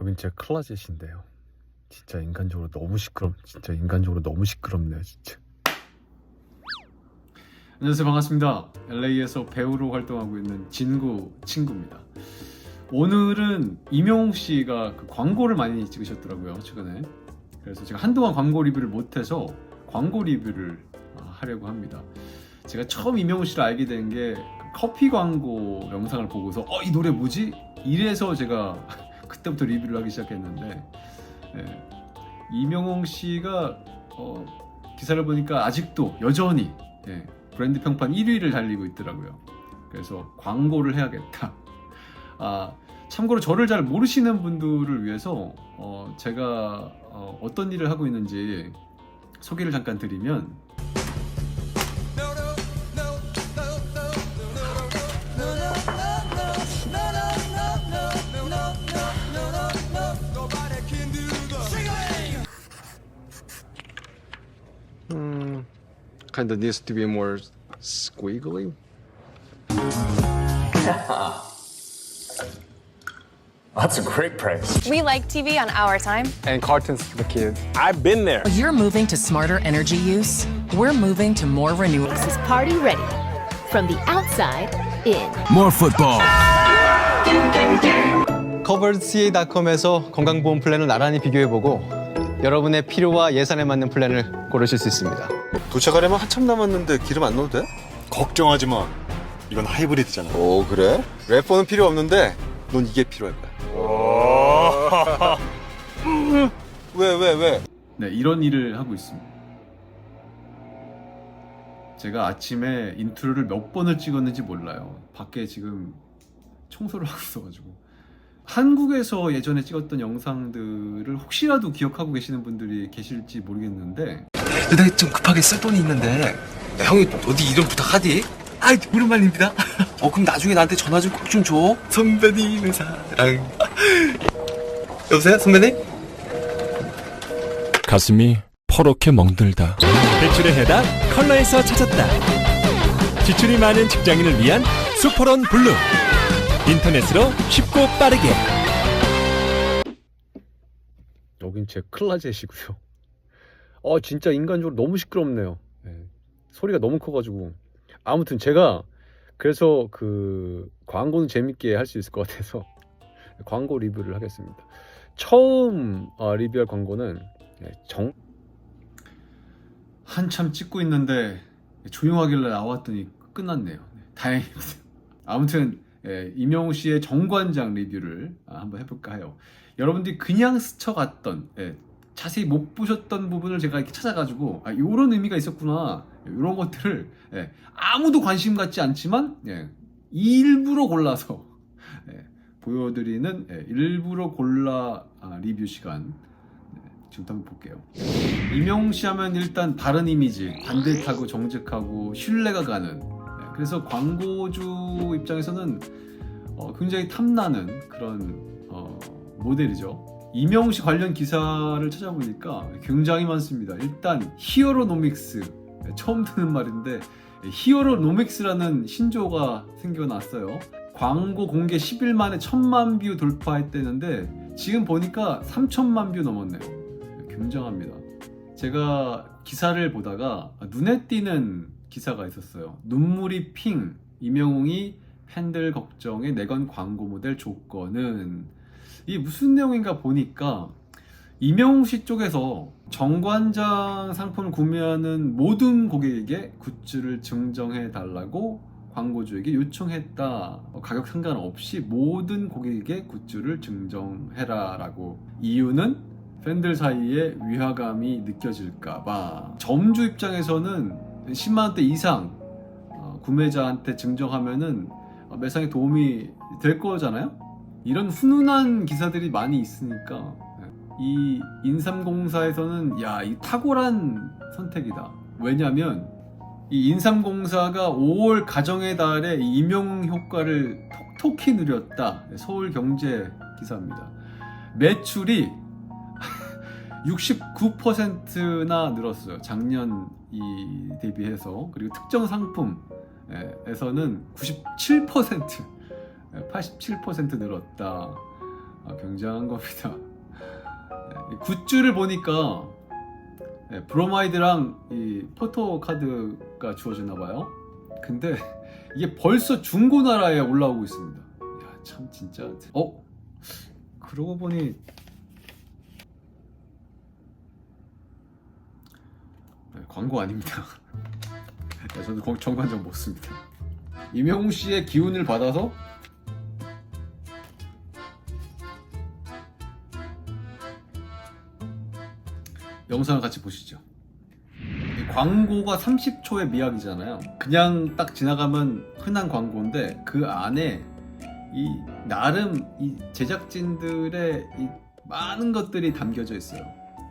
여긴 제 클라젯인데요. 진짜 인간적으로 너무 시끄럽, 진짜 인간적으로 너무 시끄럽네요, 진짜. 안녕하세요, 반갑습니다. LA에서 배우로 활동하고 있는 진구 친구입니다. 오늘은 이명웅 씨가 그 광고를 많이 찍으셨더라고요, 최근에. 그래서 제가 한동안 광고 리뷰를 못해서 광고 리뷰를 아, 하려고 합니다. 제가 처음 이명웅 씨를 알게 된 게 커피 광고 영상을 보고서 어 이 노래 뭐지? 이래서 제가 그때부터 리뷰를 하기 시작했는데 예, 이명웅 씨가 어, 기사를 보니까 아직도 여전히 예, 브랜드 평판 1위를 달리고 있더라고요. 그래서 광고를 해야겠다. 아 참고로 저를 잘 모르시는 분들을 위해서 어, 제가 어, 어떤 일을 하고 있는지 소개를 잠깐 드리면 kind of needs to be more squiggly. That's a great price. We like TV on our time. And cartons for the kids. I've been there. You're moving to smarter energy use? We're moving to more renewable. This is party ready. From the outside, in. More football. coveredca.com에서 건강보험 플랜을 나란히 비교해보고 여러분의 필요와 예산에 맞는 플랜을 고르실 수 있습니다. 도착하려면 한참 남았는데 기름 안 넣어도 돼? 걱정하지 마. 이건 하이브리드잖아. 오 그래? 래퍼는 필요 없는데 넌 이게 필요할 거야. 왜 왜 왜? 네, 이런 일을 하고 있습니다. 제가 아침에 인트로를 몇 번을 찍었는지 몰라요. 밖에 지금 청소를 하고 있어가지고. 한국에서 예전에 찍었던 영상들을 혹시라도 기억하고 계시는 분들이 계실지 모르겠는데 나좀 급하게 쓸 돈이 있는데 야, 형이 어디 이름 부탁하디? 아이 오랜만입니다. 어 그럼 나중에 나한테 전화 좀 꼭 좀 줘. 선배님의 사랑. 여보세요 선배님? 가슴이 퍼렇게 멍들다. 대출의 해답 컬러에서 찾았다. 지출이 많은 직장인을 위한 슈퍼런 블루. 인터넷으로 쉽고 빠르게. 여긴 제 클라젯이고요. 어 진짜 인간적으로 너무 시끄럽네요. 예, 소리가 너무 커가지고 아무튼 제가 그래서 그 광고는 재밌게 할 수 있을 것 같아서 광고 리뷰를 하겠습니다. 처음 어, 리뷰할 광고는 예, 정 한참 찍고 있는데 조용하길래 나왔더니 끝났네요. 네, 다행입니다. 아무튼 예, 이명우 씨의 정관장 리뷰를 아, 한번 해볼까 해요. 여러분들이 그냥 스쳐갔던 예, 자세히 못 보셨던 부분을 제가 이렇게 찾아가지고 아, 이런 의미가 있었구나 이런 것들을 예, 아무도 관심 갖지 않지만 예, 일부러 골라서 예, 보여드리는 예, 일부러 골라 아, 리뷰 시간 네, 지금부터 한번 볼게요. 이명웅 씨 하면 일단 바른 이미지, 반듯하고 정직하고 신뢰가 가는. 네, 그래서 광고주 입장에서는 어, 굉장히 탐나는 그런 어, 모델이죠. 이명웅 씨 관련 기사를 찾아보니까 굉장히 많습니다. 일단 히어로노믹스 네, 처음 듣는 말인데 히어로노믹스라는 신조가 생겨났어요. 광고 공개 10일 만에 1000만 뷰 돌파했대는데 지금 보니까 3000만 뷰 넘었네요. 굉장합니다. 제가 기사를 보다가 눈에 띄는 기사가 있었어요. 눈물이 핑 이명웅이 팬들 걱정에 내건 광고 모델 조건은 이게 무슨 내용인가 보니까 이명웅 씨 쪽에서 정관장 상품을 구매하는 모든 고객에게 굿즈를 증정해 달라고 광고주에게 요청했다. 어, 가격 상관없이 모든 고객에게 굿즈를 증정해라 라고 이유는 팬들 사이에 위화감이 느껴질까봐 점주 입장에서는 10만 원대 이상 어, 구매자한테 증정하면은 어, 매상에 도움이 될 거잖아요. 이런 훈훈한 기사들이 많이 있으니까 네. 이 인삼공사에서는 야, 이 탁월한 선택이다. 왜냐면 이 인삼공사가 5월 가정의 달에 이 임용 효과를 톡톡히 누렸다. 네, 서울경제 기사입니다. 매출이 69%나 늘었어요. 작년 이 대비해서 그리고 특정 상품에서는 97% 87% 늘었다. 아, 굉장한 겁니다. 네, 이 굿즈를 보니까 네, 브로마이드랑 이 포토 카드가 주어졌나 봐요. 근데 이게 벌써 중고나라에 올라오고 있습니다. 야, 참 진짜. 어? 그러고 보니 네, 광고 아닙니다. 네, 거- 정관장 못 씁니다. 이명웅 씨의 기운을 받아서 영상을 같이 보시죠. 이 광고가 30초의 미학이잖아요. 그냥 딱 지나가면 흔한 광고인데 그 안에 이 나름 이 제작진들의 이 많은 것들이 담겨져 있어요.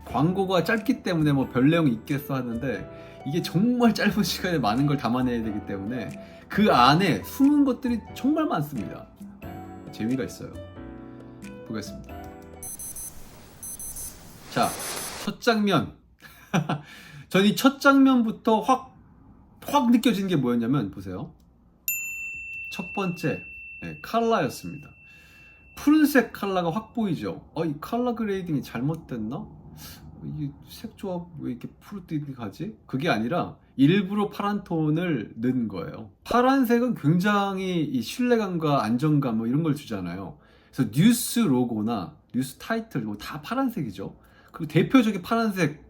광고가 짧기 때문에 뭐 별 내용이 있겠어 하는데 이게 정말 짧은 시간에 많은 걸 담아내야 되기 때문에 그 안에 숨은 것들이 정말 많습니다. 재미가 있어요. 보겠습니다. 자, 첫 장면. 전이첫 장면부터 확, 확 느껴지는 게 뭐였냐면, 보세요. 첫 번째, 네, 칼라였습니다. 푸른색 칼라가 확 보이죠? 어, 이 칼라 그레이딩이 잘못됐나? 어, 이게 색 조합 왜 이렇게 푸르뜨하지? 그게 아니라 일부러 파란 톤을 넣은 거예요. 파란색은 굉장히 이 신뢰감과 안정감 뭐 이런 걸 주잖아요. 그래서 뉴스 로고나 뉴스 타이틀 뭐 다 파란색이죠. 그리고 대표적인 파란색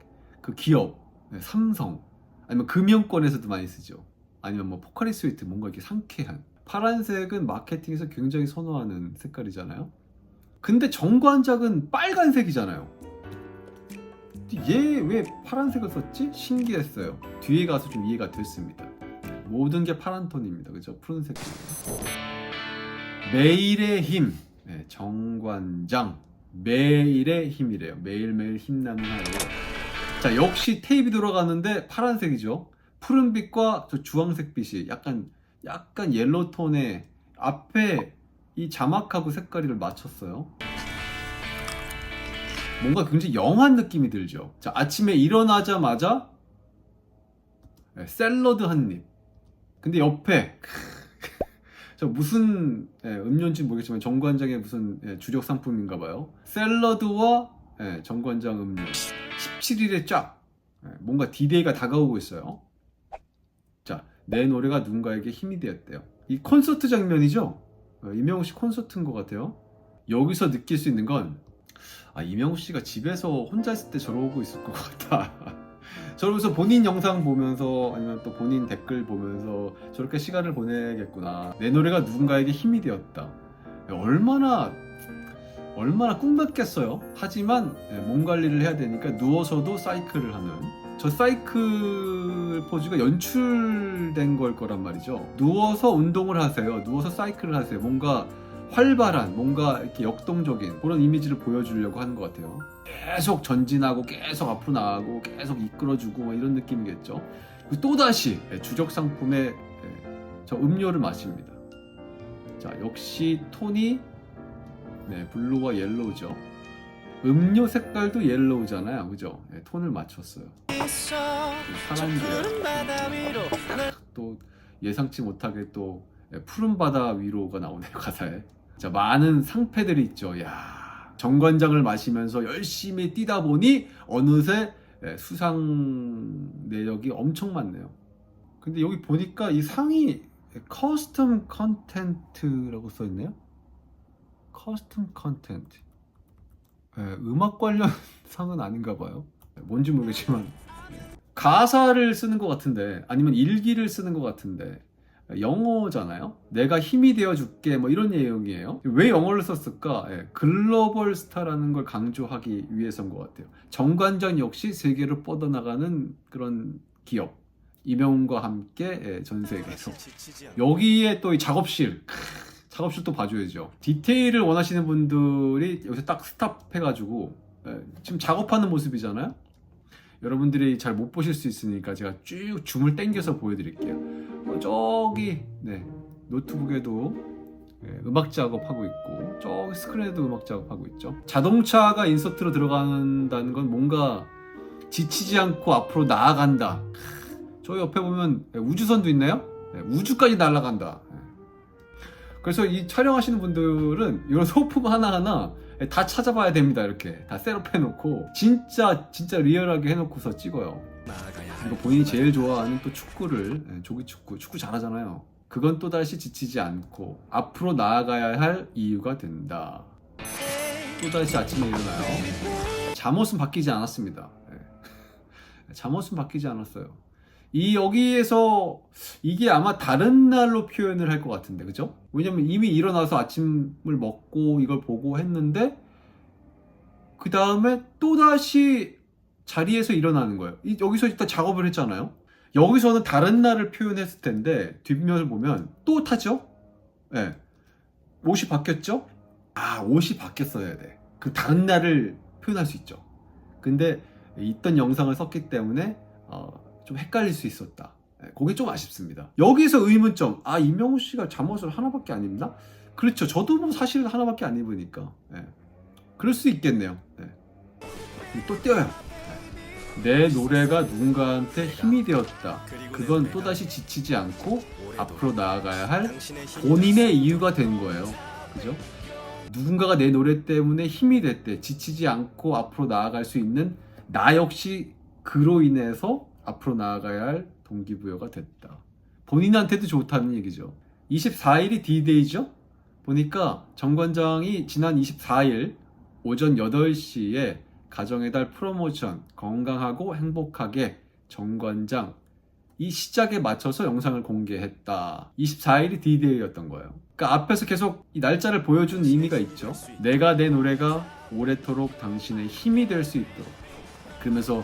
그 기업 네, 삼성 아니면 금융권에서도 많이 쓰죠. 아니면 뭐 포카리 스위트 뭔가 이렇게 상쾌한 파란색은 마케팅에서 굉장히 선호하는 색깔이잖아요. 근데 정관작은 빨간색이잖아요. 얘 왜 파란색을 썼지? 신기했어요. 뒤에 가서 좀 이해가 됐습니다. 모든 게 파란 톤입니다. 그죠? 푸른색. 매일의 힘. 네, 정관장. 매일의 힘이래요. 매일매일 힘나는 하루. 자, 역시 테이프 들어가는데 파란색이죠. 푸른빛과 저 주황색 빛이 약간, 약간 옐로 톤의 앞에 이 자막하고 색깔을 맞췄어요. 뭔가 굉장히 영한 느낌이 들죠. 자, 아침에 일어나자마자 네, 샐러드 한 입. 근데 옆에 저 무슨 예, 음료인지 모르겠지만 정관장의 무슨 예, 주력 상품인가 봐요. 샐러드와 예, 정관장 음료 17일에 쫙 예, 뭔가 디데이가 다가오고 있어요. 자, 내 노래가 누군가에게 힘이 되었대요. 이 콘서트 장면이죠. 어, 이명우 씨 콘서트인 것 같아요. 여기서 느낄 수 있는 건 아, 이명우 씨가 집에서 혼자 있을 때 저러고 있을 것 같다. 저러면서 본인 영상 보면서 아니면 또 본인 댓글 보면서 저렇게 시간을 보내겠구나. 내 노래가 누군가에게 힘이 되었다. 얼마나 얼마나 꿈같겠어요. 하지만 예, 몸 관리를 해야 되니까 누워서도 사이클을 하는 저 사이클 포즈가 연출된 걸 거란 말이죠. 누워서 운동을 하세요. 누워서 사이클을 하세요. 뭔가 활발한, 뭔가 이렇게 역동적인 그런 이미지를 보여주려고 하는 것 같아요. 계속 전진하고 계속 앞으로 나가고 계속 이끌어주고 뭐 이런 느낌이겠죠. 그리고 또다시 예, 주적 상품의 예, 저 음료를 마십니다. 자, 역시 톤이 네, 블루와 옐로우죠. 음료 색깔도 옐로우잖아요. 그죠? 예, 톤을 맞췄어요. 파란색. 또 예상치 못하게 또 예, 푸른 바다 위로가 나오네요 가사에. 자 많은 상패들이 있죠. 야 정관장을 마시면서 열심히 뛰다 보니 어느새 예, 수상 내역이 엄청 많네요. 근데 여기 보니까 이 상이 커스텀 컨텐트라고 써 있네요. 커스텀 컨텐트. 예, 음악 관련 상은 아닌가 봐요. 뭔지 모르겠지만 가사를 쓰는 것 같은데 아니면 일기를 쓰는 것 같은데 영어잖아요. 내가 힘이 되어 줄게 뭐 이런 내용이에요. 왜 영어를 썼을까? 예, 글로벌 스타라는 걸 강조하기 위해서인 것 같아요. 정관장 역시 세계로 뻗어나가는 그런 기업. 이명훈과 함께 예, 전 세계에서 여기에 또 이 작업실 크, 작업실 또 봐줘야죠. 디테일을 원하시는 분들이 여기서 딱 스탑해가지고 예, 지금 작업하는 모습이잖아요. 여러분들이 잘 못 보실 수 있으니까 제가 쭉 줌을 당겨서 보여드릴게요. 어, 저기 네 노트북에도 예, 음악 작업하고 있고 저기 스크린에도 음악 작업하고 있죠. 자동차가 인서트로 들어간다는 건 뭔가 지치지 않고 앞으로 나아간다. 크, 저 옆에 보면 예, 우주선도 있나요? 예, 우주까지 날아간다. 예. 그래서 이 촬영하시는 분들은 이런 소품 하나하나 다 찾아봐야 됩니다. 이렇게 다 셋업 해놓고 진짜 진짜 리얼하게 해놓고서 찍어요. 그리고 본인이 제일 좋아하는 또 축구를 예, 조기 축구 축구 잘하잖아요. 그건 또 다시 지치지 않고 앞으로 나아가야 할 이유가 된다. 또 다시 아침에 일어나요. 잠옷은 바뀌지 않았습니다. 예. 잠옷은 바뀌지 않았어요. 이 여기에서 이게 아마 다른 날로 표현을 할 것 같은데 그죠? 왜냐면 이미 일어나서 아침을 먹고 이걸 보고 했는데 그 다음에 또 다시 자리에서 일어나는 거예요. 이- 여기서 일단 작업을 했잖아요. 여기서는 다른 날을 표현했을 텐데 뒷면을 보면 또 타죠. 예. 옷이 바뀌었죠? 아 옷이 바뀌었어야 돼. 그 다른 날을 표현할 수 있죠. 근데 있던 영상을 썼기 때문에 어, 좀 헷갈릴 수 있었다. 예, 그게 좀 아쉽습니다. 여기서 의문점. 아 이명우 씨가 잠옷을 하나밖에 안 입나? 그렇죠. 저도 뭐 사실 하나밖에 안 입으니까. 예. 그럴 수 있겠네요. 예. 또 떼어요. 예. 내 노래가 누군가한테 힘이 되었다. 그건 또다시 지치지 않고 앞으로 나아가야 할 본인의 이유가 된 거예요. 그죠? 누군가가 내 노래 때문에 힘이 됐대. 지치지 않고 앞으로 나아갈 수 있는 나 역시 그로 인해서 앞으로 나아가야 할 동기부여가 됐다. 본인한테도 좋다는 얘기죠. 24일이 D-Day죠? 보니까 정관장이 지난 24일 오전 8시에 가정의 달 프로모션 건강하고 행복하게 정관장 이 시작에 맞춰서 영상을 공개했다. 24일이 D-Day였던 거예요. 그러니까 앞에서 계속 이 날짜를 보여준 의미가 있죠. 내가 내 노래가 오래도록 당신의 힘이 될 수 있도록. 그러면서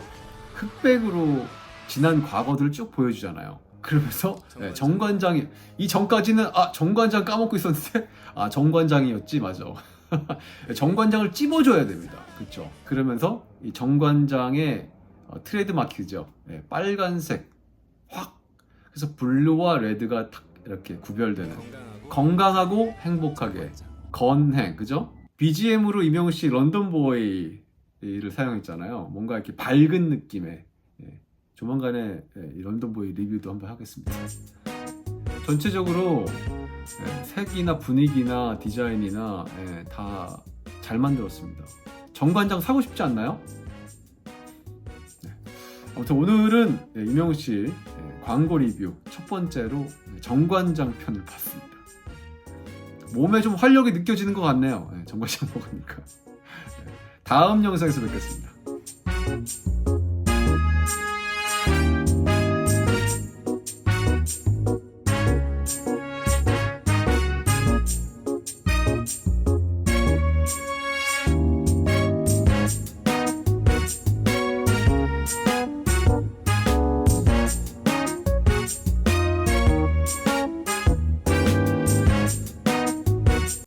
흑백으로 지난 과거들을 쭉 보여주잖아요. 그러면서 네, 정관장이 이 전까지는 아 정관장 까먹고 있었는데 아 정관장이었지 맞아. 정관장을 찝어줘야 됩니다. 그렇죠. 그러면서 이 정관장의 어, 트레이드 마크죠. 네, 빨간색 확 그래서 블루와 레드가 탁 이렇게 구별되는 건강하고 행복하게 건행 그죠? BGM으로 이명우 씨 런던 보이를 사용했잖아요. 뭔가 이렇게 밝은 느낌의 예, 조만간에 예, 이 런던 보이 리뷰도 한번 하겠습니다. 전체적으로 예, 색이나 분위기나 디자인이나 예, 다잘 만들었습니다. 정관장 사고 싶지 않나요? 네. 아무튼 오늘은 예, 이명우 씨 예, 광고 리뷰 첫 번째로 예, 정관장 편을 봤습니다. 몸에 좀 활력이 느껴지는 것 같네요. 예, 정관장 먹으니까. 예, 다음 영상에서 뵙겠습니다.